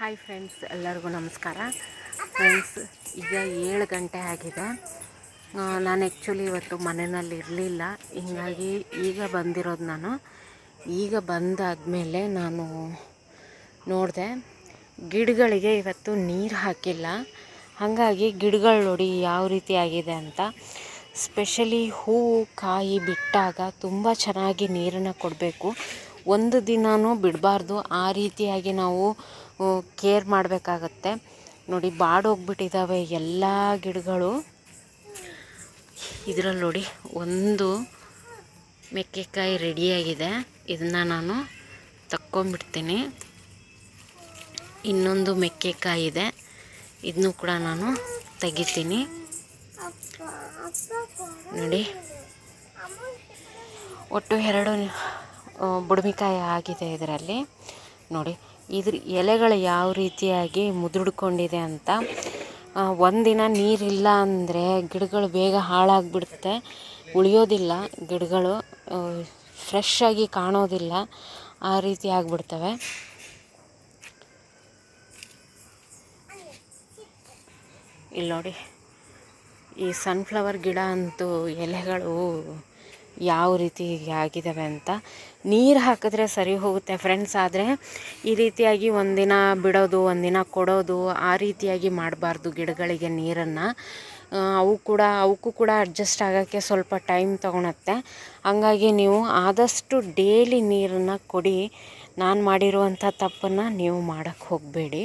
Hi friends ಎಲ್ಲರಿಗೂ ನಮಸ್ಕಾರ. Friends ಈಗ ಏಳು ಗಂಟೆ ಆಗಿದೆ. ನಾನು ಆ್ಯಕ್ಚುಲಿ ಇವತ್ತು ಮನೆಯಲ್ಲಿ ಇರಲಿಲ್ಲ. ಹೀಗಾಗಿ ಈಗ ಬಂದಿರೋದು ನಾನು. ಈಗ ಬಂದಾದಮೇಲೆ ನಾನು ನೋಡಿದೆ. ಗಿಡಗಳಿಗೆ ಇವತ್ತು ನೀರು ಹಾಕಿಲ್ಲ. ಹಾಗಾಗಿ ಗಿಡಗಳು ನೋಡಿ ಯಾವ ರೀತಿ ಆಗಿದೆ ಅಂತ. ಸ್ಪೆಷಲಿ ಹೂವು ಕಾಯಿ ಬಿಟ್ಟಾಗ ತುಂಬ ಚೆನ್ನಾಗಿ ನೀರನ್ನು ಕೊಡಬೇಕು. ಒಂದು ದಿನವೂ ಬಿಡಬಾರ್ದು. ಆ ರೀತಿಯಾಗಿ ನಾವು ಕೇರ್ ಮಾಡಬೇಕಾಗತ್ತೆ. ನೋಡಿ ಬಾಡೋಗ್ಬಿಟ್ಟಿದ್ದಾವೆ ಎಲ್ಲ ಗಿಡಗಳು. ಇದರಲ್ಲಿ ನೋಡಿ, ಒಂದು ಮೆಕ್ಕೆಕಾಯಿ ರೆಡಿಯಾಗಿದೆ. ಇದನ್ನು ನಾನು ತಕ್ಕೊಂಬಿಡ್ತೀನಿ ಇನ್ನೊಂದು ಮೆಕ್ಕೆಕಾಯಿ ಇದೆ. ಇದನ್ನು ಕೂಡ ನಾನು ತೆಗಿತೀನಿ. ನೋಡಿ. ಒಟ್ಟು ಎರಡು ಬುಡಮಿಕಾಯಿ ಆಗಿದೆ ಇದರಲ್ಲಿ. ನೋಡಿ ಇದ್ರ ಎಲೆಗಳು ಯಾವ ರೀತಿಯಾಗಿ ಮುದುಡ್ಕೊಂಡಿದೆ ಅಂತ ಒಂದಿನ ನೀರಿಲ್ಲ ಅಂದರೆ ಗಿಡಗಳು ಬೇಗ ಹಾಳಾಗಿಬಿಡುತ್ತೆ. ಉಳಿಯೋದಿಲ್ಲ, ಗಿಡಗಳು ಫ್ರೆಶ್ ಆಗಿ ಕಾಣೋದಿಲ್ಲ, ಆ ರೀತಿ ಆಗಿಬಿಡ್ತವೆ. ಇಲ್ಲಿ ನೋಡಿ ಈ ಸನ್ಫ್ಲವರ್ ಗಿಡ ಅಂತೂ ಎಲೆಗಳು ಯಾವ ರೀತಿ ಆಗಿದ್ದಾವೆ ಅಂತ. ನೀರು ಹಾಕಿದ್ರೆ ಸರಿ ಹೋಗುತ್ತೆ ಫ್ರೆಂಡ್ಸ್ ಆದರೆ ಈ ರೀತಿಯಾಗಿ ಒಂದಿನ ಬಿಡೋದು, ಒಂದಿನ ಕೊಡೋದು, ಆ ರೀತಿಯಾಗಿ ಮಾಡಬಾರ್ದು ಗಿಡಗಳಿಗೆ ನೀರನ್ನು. ಅವು ಕೂಡ, ಅವಕ್ಕೂ ಕೂಡ ಅಡ್ಜಸ್ಟ್ ಆಗೋಕ್ಕೆ ಸ್ವಲ್ಪ ಟೈಮ್ ತೊಗೊಳತ್ತೆ. ಹಂಗಾಗಿ ನೀವು ಆದಷ್ಟು ಡೇಲಿ ನೀರನ್ನು ಕೊಡಿ. ನಾನು ಮಾಡಿರುವಂಥ ತಪ್ಪನ್ನು ನೀವು ಮಾಡೋಕ್ಕೆ ಹೋಗಬೇಡಿ.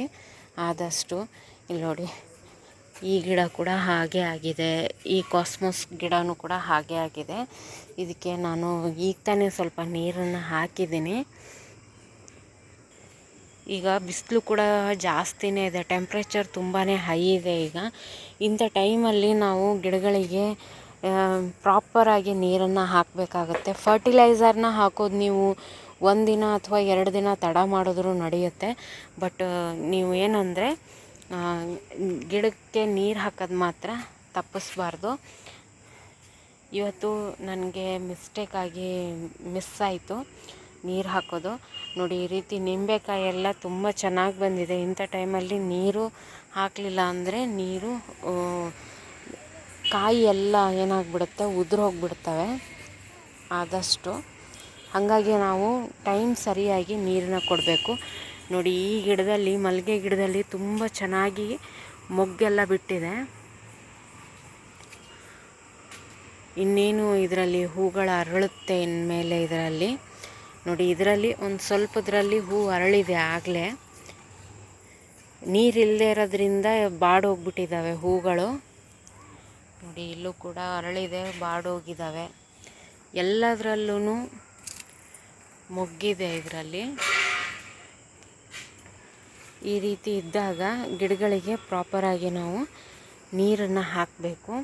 ಆದಷ್ಟು ಇಲ್ಲಿ ನೋಡಿ ಈ ಗಿಡ ಕೂಡ ಹಾಗೆ ಆಗಿದೆ. ಈ ಕಾಸ್ಮೋಸ್ ಗಿಡನೂ ಕೂಡ ಹಾಗೆ ಆಗಿದೆ. ಇದಕ್ಕೆ ನಾನು ಈಗ ತಾನೇ ಸ್ವಲ್ಪ ನೀರನ್ನು ಹಾಕಿದ್ದೀನಿ. ಈಗ ಬಿಸಿಲು ಕೂಡ ಜಾಸ್ತಿನೇ ಇದೆ. ಟೆಂಪ್ರೇಚರ್ ತುಂಬಾ ಹೈ ಇದೆ ಈಗ. ಇಂಥ ಟೈಮಲ್ಲಿ ನಾವು ಗಿಡಗಳಿಗೆ ಪ್ರಾಪರಾಗಿ ನೀರನ್ನು ಹಾಕಬೇಕಾಗತ್ತೆ. ಫರ್ಟಿಲೈಸರ್ನ ಹಾಕೋದು ನೀವು ಒಂದಿನ ಅಥವಾ ಎರಡು ದಿನ ತಡ ಮಾಡಿದ್ರೂ ನಡೆಯುತ್ತೆ. ಬಟ್ ನೀವು ಏನಂದರೆ ಗಿಡಕ್ಕೆ ನೀರು ಹಾಕೋದು ಮಾತ್ರ ತಪ್ಪಿಸ್ಬಾರ್ದು. ಇವತ್ತು ನನಗೆ ಮಿಸ್ಟೇಕಾಗಿ ಮಿಸ್ ಆಯಿತು ನೀರು ಹಾಕೋದು. ನೋಡಿ, ಈ ರೀತಿ ನಿಂಬೆಕಾಯಿ ಎಲ್ಲ ತುಂಬ ಚೆನ್ನಾಗಿ ಬಂದಿದೆ. ಇಂಥ ಟೈಮಲ್ಲಿ ನೀರು ಹಾಕಲಿಲ್ಲ ಅಂದರೆ ನೀರು ಕಾಯಿ ಎಲ್ಲ ಏನಾಗ್ಬಿಡುತ್ತೆ ಉದುರೋಗ್ಬಿಡ್ತವೆ ಆದಷ್ಟು. ಹಾಗಾಗಿ ನಾವು ಟೈಮ್ ಸರಿಯಾಗಿ ನೀರನ್ನ ಕೊಡಬೇಕು. ನೋಡಿ, ಈ ಗಿಡದಲ್ಲಿ ಮಲ್ಲಿಗೆ ಗಿಡದಲ್ಲಿ ತುಂಬ ಚೆನ್ನಾಗಿ ಮೊಗ್ಗೆಲ್ಲ ಬಿಟ್ಟಿದೆ. ಇನ್ನೇನು ಇದರಲ್ಲಿ ಹೂಗಳು ಅರಳುತ್ತೆ ಇನ್ಮೇಲೆ ಇದರಲ್ಲಿ. ನೋಡಿ, ಇದರಲ್ಲಿ ಒಂದು ಸ್ವಲ್ಪದ್ರಲ್ಲಿ ಹೂ ಅರಳಿದೆ ಆಗಲೇ. ನೀರಿಲ್ಲದೆ ಇರೋದ್ರಿಂದ ಬಾಡೋಗ್ಬಿಟ್ಟಿದ್ದಾವೆ ಹೂಗಳು. ನೋಡಿ, ಇಲ್ಲೂ ಕೂಡ ಅರಳಿದೆ ಬಾಡೋಗಿದ್ದಾವೆ ಎಲ್ಲದರಲ್ಲೂ ಮೊಗ್ಗಿದೆ ಇದರಲ್ಲಿ. ಈ ರೀತಿ ಇದ್ದಾಗ ಗಿಡಗಳಿಗೆ ಪ್ರಾಪರಾಗಿ ನಾವು ನೀರನ್ನು ಹಾಕಬೇಕು.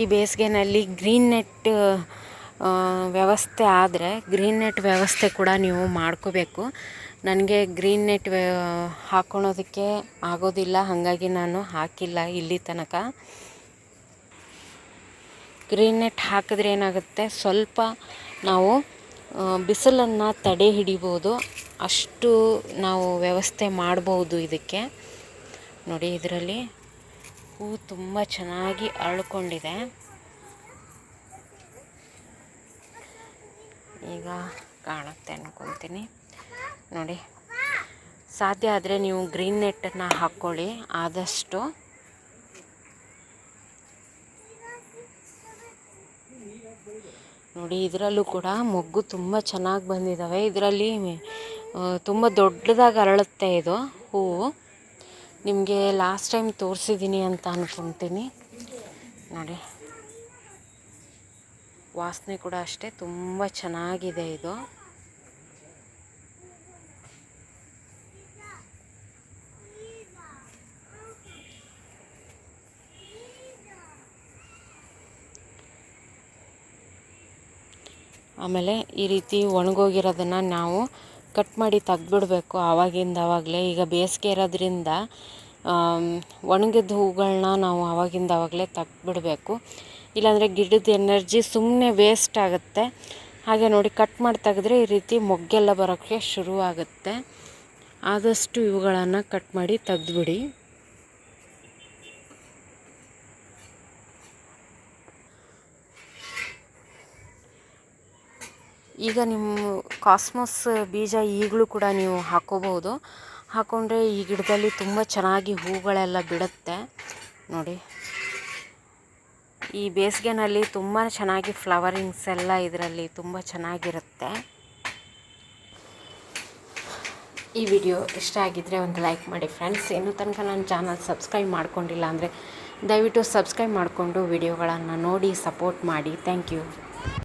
ಈ ಬೇಸಿಗೆನಲ್ಲಿ ಗ್ರೀನ್ ನೆಟ್ ವ್ಯವಸ್ಥೆ ಆದರೆ ಗ್ರೀನ್ ನೆಟ್ ವ್ಯವಸ್ಥೆ ಕೂಡ ನೀವು ಮಾಡ್ಕೋಬೇಕು. ನನಗೆ ಗ್ರೀನ್ ನೆಟ್ ವ್ಯ ಹಾಕ್ಕೊಳೋದಕ್ಕೆ ಆಗೋದಿಲ್ಲ, ಹಾಗಾಗಿ ನಾನು ಹಾಕಿಲ್ಲ ಇಲ್ಲಿ ತನಕ. ಗ್ರೀನ್ ನೆಟ್ ಹಾಕಿದ್ರೆ ಏನಾಗುತ್ತೆ? ಸ್ವಲ್ಪ ನಾವು ಬಿಸಿಲನ್ನು ತಡೆ ಹಿಡಿಬೋದು. ಅಷ್ಟು ನಾವು ವ್ಯವಸ್ಥೆ ಮಾಡ್ಬೋದು ಇದಕ್ಕೆ. ನೋಡಿ ಇದರಲ್ಲಿ ಹೂ ತುಂಬ ಚೆನ್ನಾಗಿ ಅರಳ್ಕೊಂಡಿದೆ. ಈಗ ಕಾಣುತ್ತೆ ಅನ್ಕೊತೀನಿ. ನೋಡಿ, ಸಾಧ್ಯ ಆದರೆ ನೀವು ಗ್ರೀನ್ ನೆಟ್ಟನ್ನು ಹಾಕ್ಕೊಳ್ಳಿ ಆದಷ್ಟು ನೋಡಿ, ಇದರಲ್ಲೂ ಕೂಡ ಮೊಗ್ಗು ತುಂಬ ಚೆನ್ನಾಗಿ ಬಂದಿದ್ದಾವೆ ಇದರಲ್ಲಿ ತುಂಬ ದೊಡ್ಡದಾಗಿ ಅರಳುತ್ತೆ ಇದು ಹೂವು. ನಿಮಗೆ ಲಾಸ್ಟ್ ಟೈಮ್ ತೋರಿಸಿದ್ದೀನಿ ಅಂತ ಅಂದ್ಕೊತೀನಿ ನೋಡಿ, ವಾಸನೆ ಕೂಡ ಅಷ್ಟೇ, ತುಂಬ ಚೆನ್ನಾಗಿದೆ ಇದು. ಆಮೇಲೆ ಈ ರೀತಿ ಒಣಗೋಗಿರೋದನ್ನು ನಾವು ಕಟ್ ಮಾಡಿ ತೆಗ್ದ್ಬಿಡ್ಬೇಕು ಆವಾಗಿಂದ ಆವಾಗಲೇ. ಈಗ ಬೇಸಿಗೆ ಇರೋದ್ರಿಂದ ಒಣಗಿದ ಹೂಗಳನ್ನ ನಾವು ಆವಾಗಿಂದ ಆವಾಗಲೇ ತೆಗ್ದ್ಬಿಡ್ಬೇಕು. ಇಲ್ಲಾಂದರೆ ಗಿಡದ ಎನರ್ಜಿ ಸುಮ್ಮನೆ ವೇಸ್ಟ್ ಆಗುತ್ತೆ. ಹಾಗೆ ನೋಡಿ ಕಟ್ ಮಾಡಿ ತೆಗೆದ್ರೆ ಈ ರೀತಿ ಮೊಗ್ಗೆಲ್ಲ ಬರೋಕ್ಕೆ ಶುರು ಆಗುತ್ತೆ ಆದಷ್ಟು ಇವುಗಳನ್ನು ಕಟ್ ಮಾಡಿ ತೆಗೆದ್ಬಿಡಿ. ಈಗ ನಿಮ್ಮ ಕಾಸ್ಮೋಸ್ ಬೀಜ ಈಗಲೂ ಕೂಡ ನೀವು ಹಾಕೋಬೋದು ಹಾಕ್ಕೊಂಡ್ರೆ ಈ ಗಿಡದಲ್ಲಿ ತುಂಬ ಚೆನ್ನಾಗಿ ಹೂಗಳೆಲ್ಲ ಬಿಡುತ್ತೆ. ನೋಡಿ. ಈ ಬೇಸಿಗೆನಲ್ಲಿ ತುಂಬ ಚೆನ್ನಾಗಿ ಫ್ಲವರಿಂಗ್ಸ್ ಎಲ್ಲ ಇದರಲ್ಲಿ ತುಂಬ ಚೆನ್ನಾಗಿರುತ್ತೆ. ಈ ವಿಡಿಯೋ ಇಷ್ಟ ಆಗಿದ್ದರೆ ಒಂದು ಲೈಕ್ ಮಾಡಿ ಫ್ರೆಂಡ್ಸ್. ಇನ್ನೂ ತನಕ ನನ್ನ ಚಾನಲ್ ಸಬ್ಸ್ಕ್ರೈಬ್ ಮಾಡ್ಕೊಂಡಿಲ್ಲ ಅಂದರೆ ದಯವಿಟ್ಟು ಸಬ್ಸ್ಕ್ರೈಬ್ ಮಾಡಿಕೊಂಡು ವಿಡಿಯೋಗಳನ್ನು ನೋಡಿ ಸಪೋರ್ಟ್ ಮಾಡಿ. Thank you.